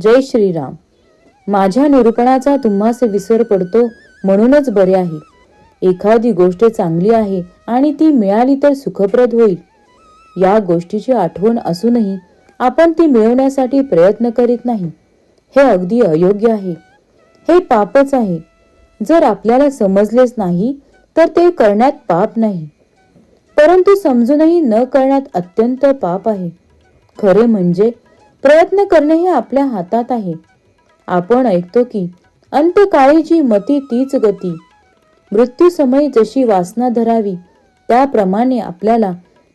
जय श्रीराम. माझ्या निरूपणाचा तुम्हास विसर पडतो म्हणूनच बरे आहे. एखादी गोष्ट चांगली आहे आणि ती मिळाली तर सुखप्रद होईल. या गोष्टीची आठवण असूनही आपण ती मिळवण्यासाठी प्रयत्न करीत नाही. हे अगदी अयोग्य आहे. हे पापच आहे. जर आपल्याला समजलेच नाही तर ते करण्यात पाप नाही. परंतु समजूनही न करण्यात अत्यंत पाप आहे. खरे म्हणजे प्रयत्न करणे हे आपल्या हातात आहे. आपण ऐकतो की अंत्यकाळी मती तीच गती. मृत्यूसमयी जशी वासना धरावी त्याप्रमाणे आपल्याला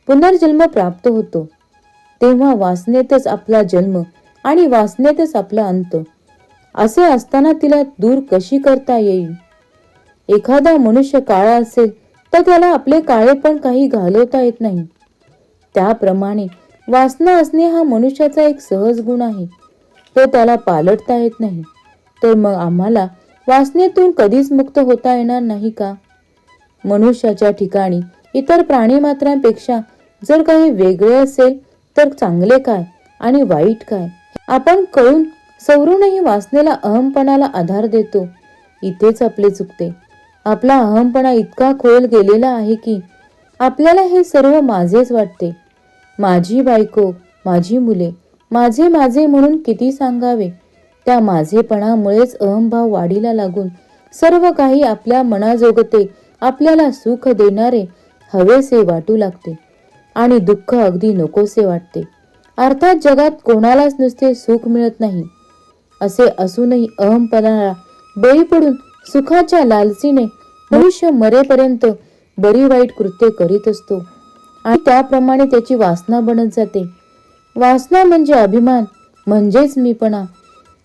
पुनर्जन्म प्राप्त होतो. तेव्हा वासनेतच आपला जन्म आणि वासनेतच आपला अंत. असे असताना तिला दूर कशी करता येईल? एखादा मनुष्य काळा असेल तर त्याला आपले काळे पण काही घालवता येत नाही. त्याप्रमाणे वासना असणे हा मनुष्याचा एक सहज गुण आहे. तो त्याला पालटता येत नाही. तर मग आम्हाला वासनेतून कधीच मुक्त होता येणार नाही का? मनुष्याच्या ठिकाणी इतर प्राणी मात्रांपेक्षा जर काही वेगळे असेल तर चांगले काय आणि वाईट काय? आपण कळून सवरूनही वासनेला अहमपणाला आधार देतो. इथेच आपले चुकते. आपला अहमपणा इतका खोल गेलेला आहे की आपल्याला हे सर्व माझेच वाटते. माझी बायको माझी मुले माझे माझे म्हणून किती सांगावे? त्या माझेपणामुळेच अहमभाव वाढीला लागून सर्व काही आपल्या मनाजोगते आपल्याला सुख देणारे हवेसे वाटू लागते आणि दुःख अगदी नकोसे वाटते. अर्थात जगात कोणालाच नुसते सुख मिळत नाही. असे असूनही अहमपणाला बळी पडून सुखाच्या लालसीने मनुष्य मरेपर्यंत बरी वाईट कृत्य करीत असतो. आणि त्याप्रमाणे त्याची वासना बनत जाते. वासना म्हणजे अभिमान म्हणजेच मीपणा.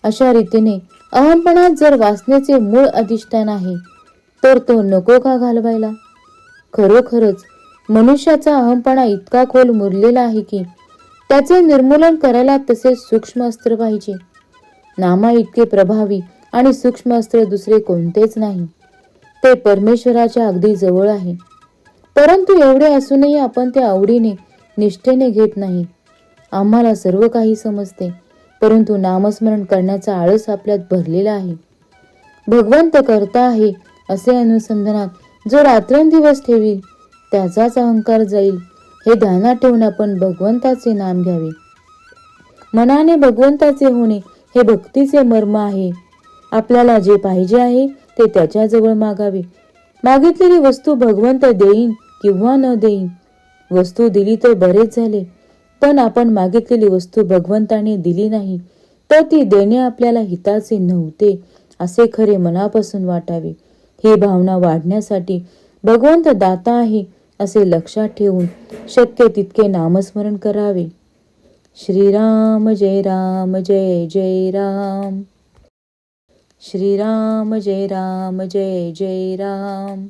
अशा रीतीने अहमपणात जर वासनेचे मूळ अधिष्ठान आहे तर तो नको का घालवायला? खरोखरच मनुष्याचा अहमपणा इतका खोल मुरलेला आहे की त्याचे निर्मूलन करायला तसे सूक्ष्म अस्त्र पाहिजे. नामा इतके प्रभावी आणि सूक्ष्म अस्त्र दुसरे कोणतेच नाही. ते परमेश्वराच्या अगदी जवळ आहे. परंतु एवढे असूनही आपण ते आवडीने निष्ठेने घेत नाही. आम्हाला सर्व काही समजते परंतु नामस्मरण करण्याचा आळस आपल्यात भरलेला आहे. भगवंत करता आहे असे अनुसंधानात जो रात्रंदिवस ठेवी त्याचाच अहंकार जाईल हे ध्यानात ठेवून आपण भगवंताचे नाम घ्यावे. मनाने भगवंताचे होणे हे भक्तीचे मर्म आहे. आपल्याला जे पाहिजे आहे ते त्याच्याजवळ मागावे. मागितलेली वस्तू भगवंत देईन किंवा न देईन. वस्तू दिली तर बरेच झाले पण आपण मागितलेली वस्तू भगवंताने दिली नाही तर ती देणे आपल्याला हिताचे नव्हते असे खरे मनापासून वाटावे. ही भावना वाढण्यासाठी भगवंत दाता आहे असे लक्षात ठेवून शक्य तितके नामस्मरण करावे. श्रीराम जय राम जय जय राम. श्रीराम जय राम जय जय राम.